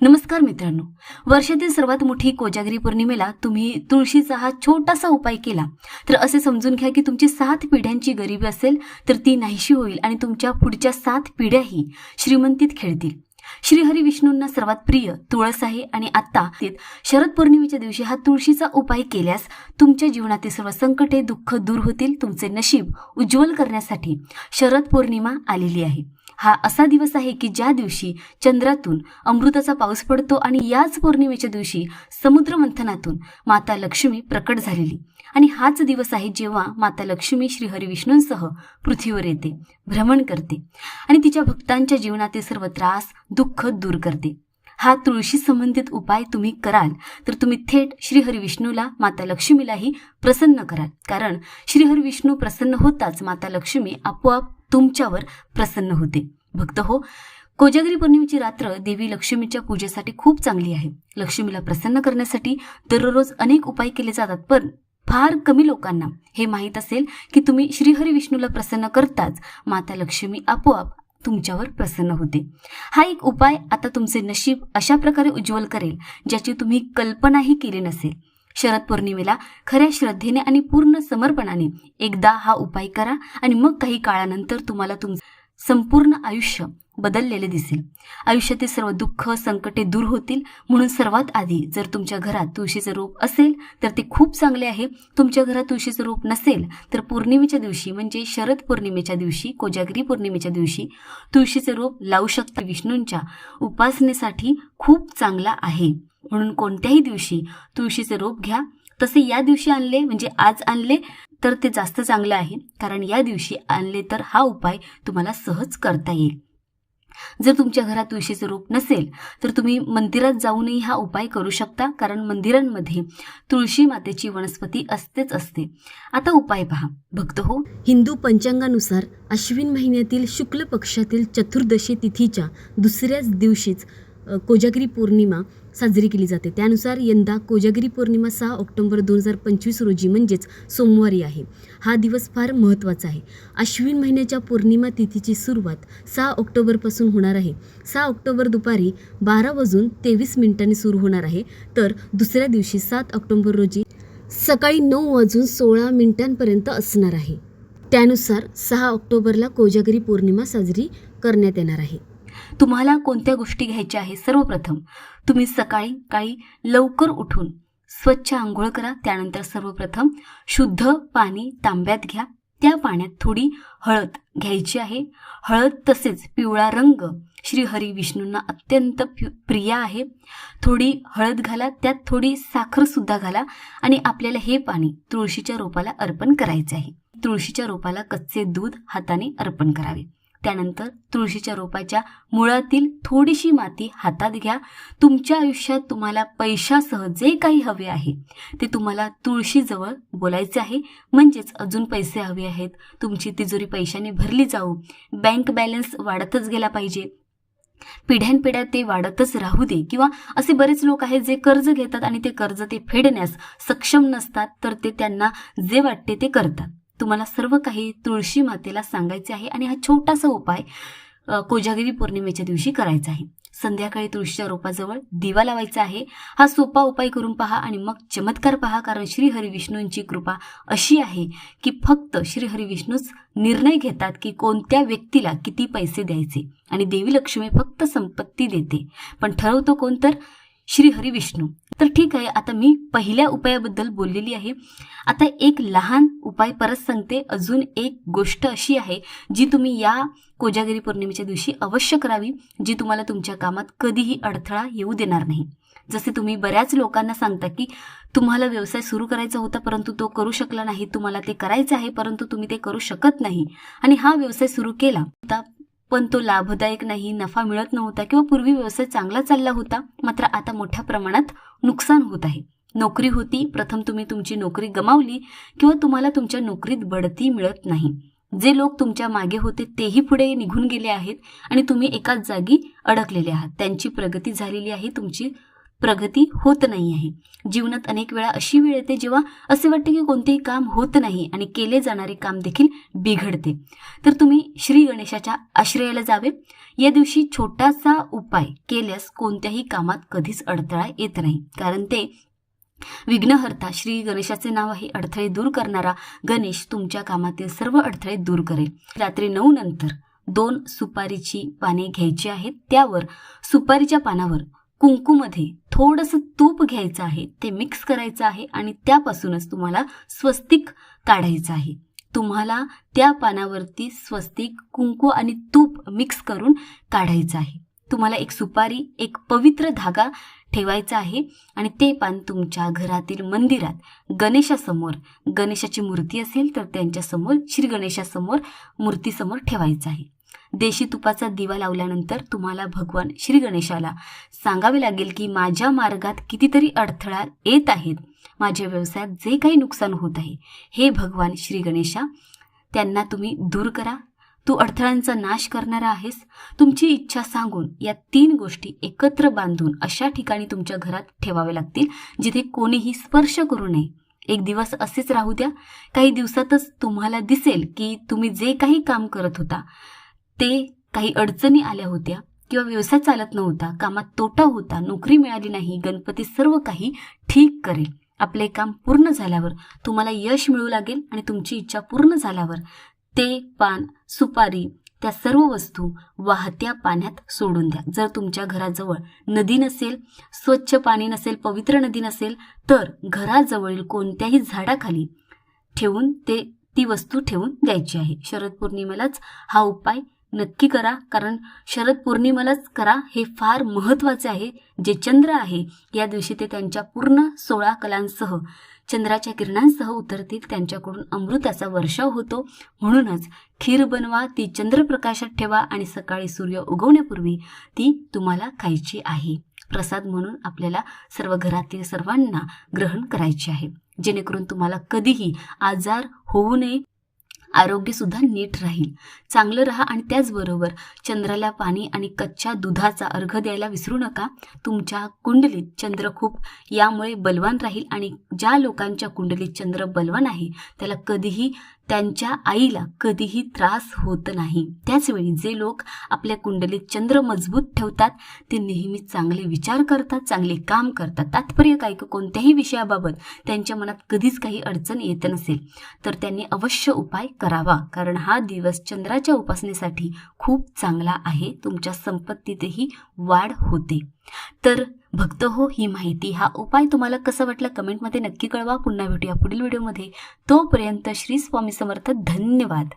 नमस्कार मित्रांनो. वर्षातील सर्वात मोठी कोजागिरी पौर्णिमेला तुम्ही तुळशीचा हा छोटासा उपाय केला. तर असे समजून घ्या की तुमची सात पिढ्यांची गरिबी असेल तर ती नाहीशी होईल आणि तुमच्या पुढच्या सात पिढ्याही श्रीमंतीत खेळतील. श्रीहरी विष्णूंना सर्वात प्रिय तुळस आहे आणि आता शरद पौर्णिमेच्या दिवशी हा तुळशीचा उपाय केल्यास तुमच्या जीवनातील सर्व संकटे दुःख दूर होतील तुमचे नशीब उज्ज्वल करण्यासाठी शरद पौर्णिमा आलेली आहे. हा असा दिवस आहे की ज्या दिवशी चंद्रातून अमृताचा पाऊस पडतो आणि याच पौर्णिमेच्या दिवशी समुद्र मंथनातून माता लक्ष्मी प्रकट झालेली. आणि हाच दिवस आहे जेव्हा माता लक्ष्मी श्रीहरी विष्णूंसह पृथ्वीवर येते भ्रमण करते आणि तिच्या भक्तांच्या जीवनातील सर्व त्रास दुःख दूर करते. हा तुळशी संबंधित उपाय तुम्ही कराल तर तुम्ही थेट श्रीहरी विष्णूला माता लक्ष्मीलाही प्रसन्न कराल. कारण श्रीहरी विष्णू प्रसन्न होताच माता लक्ष्मी आपोआप तुमच्यावर प्रसन्न होते. भक्त हो कोजागिरी पौर्णिमेची रात्र देवी लक्ष्मीच्या पूजेसाठी खूप चांगली आहे. लक्ष्मीला प्रसन्न करण्यासाठी दररोज अनेक उपाय केले जातात पण फार कमी लोकांना हे माहीत असेल की तुम्ही श्रीहरी विष्णूला प्रसन्न करताच माता लक्ष्मी आपोआप तुमच्यावर प्रसन्न होते. हा एक उपाय आता तुमचे नशीब अशा प्रकारे उज्ज्वल करेल ज्याची तुम्ही कल्पनाही केली नसेल. शरद पौर्णिमेला खऱ्या श्रद्धेने आणि पूर्ण समर्पणाने एकदा हा उपाय करा आणि मग काही काळानंतर तुम्हाला तुमचं संपूर्ण आयुष्य बदललेले दिसेल. आयुष्यातील सर्व दुःख संकटे दूर होतील. म्हणून सर्वात आधी जर तुमच्या घरात तुळशीचं रोप असेल तर ते खूप चांगले आहे. तुमच्या घरात तुळशीचं रोप नसेल तर पौर्णिमेच्या दिवशी म्हणजे शरद पौर्णिमेच्या दिवशी कोजागिरी पौर्णिमेच्या दिवशी तुळशीचं रोप लावू शकता. विष्णूंच्या उपासनेसाठी खूप चांगला आहे. म्हणून कोणत्याही दिवशी तुळशीचे रोप घ्या. तसे या दिवशी आणले म्हणजे आज आणले तर ते जास्त चांगलं आहे. कारण या दिवशी आणले तर हा उपाय तुम्हाला सहज करता येईल. जर तुमच्या घरात तुळशीचं रोप नसेल तर तुम्ही मंदिरात जाऊनही हा उपाय करू शकता. कारण मंदिरांमध्ये तुळशी मातेची वनस्पती असतेच असते. आता उपाय पहा. भक्त हो. हिंदू पंचांगानुसार अश्विन महिन्यातील शुक्ल पक्षातील चतुर्दशी तिथीच्या दुसऱ्याच दिवशीच कोजागिरी पौर्णिमा साजरी केली जाते. त्यानुसार यंदा कोजागिरी पौर्णिमा सहा ऑक्टोबर दोन हजार पंचवीस रोजी म्हणजेच सोमवारी आहे. हा दिवस फार महत्त्वाचा आहे. अश्विन महिन्याच्या पौर्णिमा तिथीची सुरुवात सहा ऑक्टोबरपासून होणार आहे. सहा ऑक्टोबर दुपारी बारा वाजून तेवीस मिनिटांनी सुरू होणार आहे. तर दुसऱ्या दिवशी सात ऑक्टोबर रोजी सकाळी नऊ वाजून सोळा मिनिटांपर्यंत असणार आहे. त्यानुसार सहा ऑक्टोबरला कोजागिरी पौर्णिमा साजरी करण्यात येणार आहे. तुम्हाला कोणत्या गोष्टी घ्यायच्या आहे सर्वप्रथम तुम्ही सकाळी काळी लवकर उठून स्वच्छ आंघोळ करा. त्यानंतर सर्वप्रथम शुद्ध पाणी तांब्यात घ्या. त्या पाण्यात थोडी हळद घ्यायची आहे. हळद तसेच पिवळा रंग श्री हरी विष्णूंना अत्यंत प्रिय आहे. थोडी हळद घाला. त्यात थोडी साखरसुद्धा घाला आणि आपल्याला हे पाणी तुळशीच्या रोपाला अर्पण करायचे आहे. तुळशीच्या रोपाला कच्चे दूध हाताने अर्पण करावे. त्यानंतर तुळशीच्या रोपाच्या मुळातील थोडीशी माती हातात घ्या. तुमच्या आयुष्यात तुम्हाला पैशासह जे काही हवे आहे ते तुम्हाला तुळशीजवळ बोलायचे आहे. म्हणजेच अजून पैसे हवे आहेत. तुमची तिजोरी पैशाने भरली जाऊ. बँक बॅलन्स वाढतच गेला पाहिजे. पिढ्यानपिढ्या ते वाढतच राहू दे किंवा असे बरेच लोक आहेत जे कर्ज घेतात आणि ते कर्ज ते फेडण्यास सक्षम नसतात तर ते त्यांना जे वाटते ते करतात. तुम्हाला सर्व काही तुळशी मातेला सांगायचे आहे आणि हा छोटासा उपाय कोजागिरी पौर्णिमेच्या दिवशी करायचा आहे. संध्याकाळी तुळशीच्या रोपाजवळ दिवा लावायचा आहे. हा सोपा उपाय करून पहा आणि मग चमत्कार पहा कारण श्री विष्णूंची कृपा अशी आहे की फक्त श्री विष्णूच निर्णय घेतात की कोणत्या व्यक्तीला किती पैसे द्यायचे. आणि देवी लक्ष्मी फक्त संपत्ती देते. पण ठरवतो कोण तर? श्री हरी विष्णू. तर ठीक आहे आता मी पहिल्या उपायाबद्दल बोललेली आहे. आता एक लहान उपाय परत सांगते. अजून एक गोष्ट अशी आहे जी तुम्ही या कोजागिरी पौर्णिमेच्या दिवशी अवश्य करावी जी तुम्हाला तुमच्या कामात कधीही अडथळा येऊ देणार नाही. जसे तुम्ही बऱ्याच लोकांना सांगता की तुम्हाला व्यवसाय सुरू करायचा होता परंतु तो करू शकला नाही तुम्हाला ते करायचं आहे परंतु तुम्ही ते करू शकत नाही. आणि हा व्यवसाय सुरू केला होता पण तो लाभदायक नाही नफा मिळत नव्हता किंवा पूर्वी व्यवसाय चांगला चालला होता मात्र आता मोठ्या प्रमाणात नुकसान होत आहे. नोकरी होती प्रथम तुम्ही तुमची नोकरी गमावली किंवा तुम्हाला तुमच्या नोकरीत बढती मिळत नाही. जे लोक तुमच्या मागे होते तेही पुढे निघून गेले आहेत आणि तुम्ही एकाच जागी अडकलेले आहात. त्यांची प्रगती झालेली आहे तुमची प्रगती होत नाही आहे. जीवनात अनेक वेळा अशी वेळ येते जेव्हा असे वाटते की कोणतेही काम होत नाही आणि केले जाणारे काम देखील बिघडते. तर तुम्ही श्री गणेशाच्या आश्रयाला जावे. या दिवशी छोटासा उपाय केल्यास कोणत्याही कामात कधीच अडथळा येत नाही. कारण ते विघ्नहर्ता श्री गणेशाचे नाव आहे. अडथळे दूर करणारा गणेश तुमच्या कामातील सर्व अडथळे दूर करेल. रात्री नऊ नंतर दोन सुपारीची पाने घ्यायची आहेत. त्यावर सुपारीच्या पानावर कुंकूमध्ये थोडंसं तूप घ्यायचं आहे ते मिक्स करायचं आहे आणि त्यापासूनच तुम्हाला स्वस्तिक काढायचं आहे. तुम्हाला त्या पानावरती स्वस्तिक कुंकू आणि तूप मिक्स करून काढायचं आहे. तुम्हाला एक सुपारी एक पवित्र धागा ठेवायचा आहे आणि ते पान तुमच्या घरातील मंदिरात गणेशासमोर गणेशाची मूर्ती असेल तर त्यांच्यासमोर श्री गणेशासमोर मूर्तीसमोर ठेवायचं आहे. देशी तुपाचा दिवा लावल्यानंतर तुम्हाला भगवान श्री गणेशाला सांगावे लागेल की माझ्या मार्गात कितीतरी अडथळा येत आहेत. माझ्या व्यवसायात जे काही नुकसान होत आहे हे भगवान श्री गणेशा त्यांना तुम्ही दूर करा. तू अडथळ्यांचा नाश करणारा आहेस. तुमची इच्छा सांगून या तीन गोष्टी एकत्र बांधून अशा ठिकाणी तुमच्या घरात ठेवावे लागतील जिथे कोणीही स्पर्श करू नये. एक दिवस असेच राहू द्या. काही दिवसातच तुम्हाला दिसेल की तुम्ही जे काही काम करत होता ते काही अडचणी आल्या होत्या किंवा व्यवसाय चालत नव्हता कामात तोटा होता नोकरी मिळाली नाही गणपती सर्व काही ठीक करेल. आपले काम पूर्ण झाल्यावर तुम्हाला यश मिळू लागेल आणि तुमची इच्छा पूर्ण झाल्यावर ते पान सुपारी त्या सर्व वस्तू वाहत्या पाण्यात सोडून द्या. जर तुमच्या घराजवळ नदी नसेल स्वच्छ पाणी नसेल पवित्र नदी नसेल तर घराजवळील कोणत्याही झाडाखाली ठेवून ते ती वस्तू ठेवून द्यायची आहे. शरद पौर्णिमेलाच हा उपाय नक्की करा कारण शरद पौर्णिमेलाच करा हे फार महत्त्वाचे आहे जे चंद्र आहे. या दिवशी ते त्यांच्या पूर्ण सोळा कलांसह चंद्राच्या किरणांसह उतरतील त्यांच्याकडून अमृताचा वर्षाव होतो. म्हणूनच खीर बनवा ती चंद्रप्रकाशात ठेवा आणि सकाळी सूर्य उगवण्यापूर्वी ती तुम्हाला खायची आहे. प्रसाद म्हणून आपल्याला सर्व घरातील सर्वांना ग्रहण करायचे आहे. जेणेकरून तुम्हाला कधीही आजार होऊ नये. आरोग्यसुद्धा नीट राहील. चांगलं राहा आणि त्याचबरोबर चंद्राला पाणी आणि कच्च्या दुधाचा अर्घ द्यायला विसरू नका. तुमच्या कुंडलीत चंद्र खूप यामुळे बलवान राहील आणि ज्या लोकांच्या कुंडलीत चंद्र बलवान आहे त्याला कधीही त्यांच्या आईला कधीही त्रास होत नाही. त्याचवेळी जे लोक आपल्या कुंडलीत चंद्र मजबूत ठेवतात ते नेहमी चांगले विचार करतात चांगले काम करतात. तात्पर्य काय की कोणत्याही विषयाबाबत त्यांच्या मनात कधीच काही अडचण येत नसेल तर त्यांनी अवश्य उपाय करावा. कारण हा दिवस चंद्राच्या उपासनेसाठी खूप चांगला आहे. तुमच्या संपत्तीतही वाढ होते. तर भक्त हो ही माहिती हा उपाय तुम्हाला कसा वाटला कमेंटमध्ये नक्की कळवा. पुन्हा भेटूया पुढील व्हिडिओमध्ये. तोपर्यंत श्री स्वामी समर्थ. धन्यवाद.